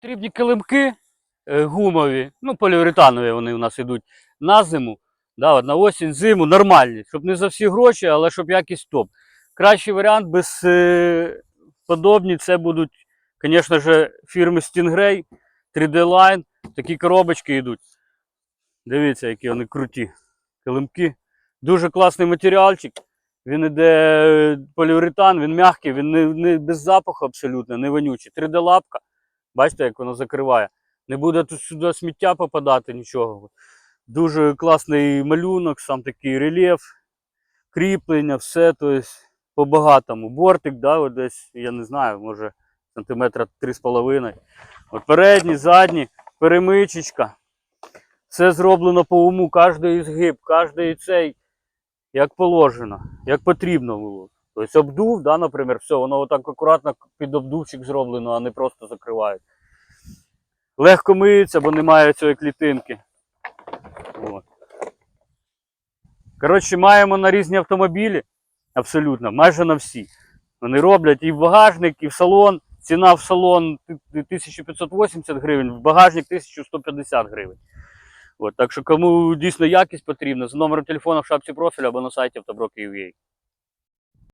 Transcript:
Потрібні килимки е, гумові, ну, поліуретанові вони у нас йдуть на зиму, да, на осінь, зиму, нормальні, щоб не за всі гроші, але щоб якість топ. Кращий варіант без е, подобні це будуть, звісно ж, фірми Stingray, 3D Line, такі коробочки йдуть. Дивіться, які вони круті. Килимки. Дуже класний матеріальчик. Він іде е, поліуретан, він м'який, він не, не без запаху абсолютно, не вонючий. 3D-лапка. Бачите, як воно закриває. Не буде тут сюди сміття попадати, нічого. Дуже класний малюнок, сам такий рельєф, кріплення, все тобто, по-багатому. Бортик, да, десь, я не знаю, може сантиметра 3,5. От передній, задній, перемичечка. Все зроблено по уму, кожний згиб, кожний цей, як положено, як потрібно було. Тобто обдув, да, наприклад, все, воно отак акуратно під обдувчик зроблено, а не просто закривають. Легко миється, бо немає цієї клітинки. От. Коротше, маємо на різні автомобілі, абсолютно, майже на всі. Вони роблять і в багажник, і в салон. Ціна в салон 1580 гривень, в багажник 1150 гривень. От, так що кому дійсно якість потрібна, за номером телефону в шапці профіля або на сайті автоброки.ua.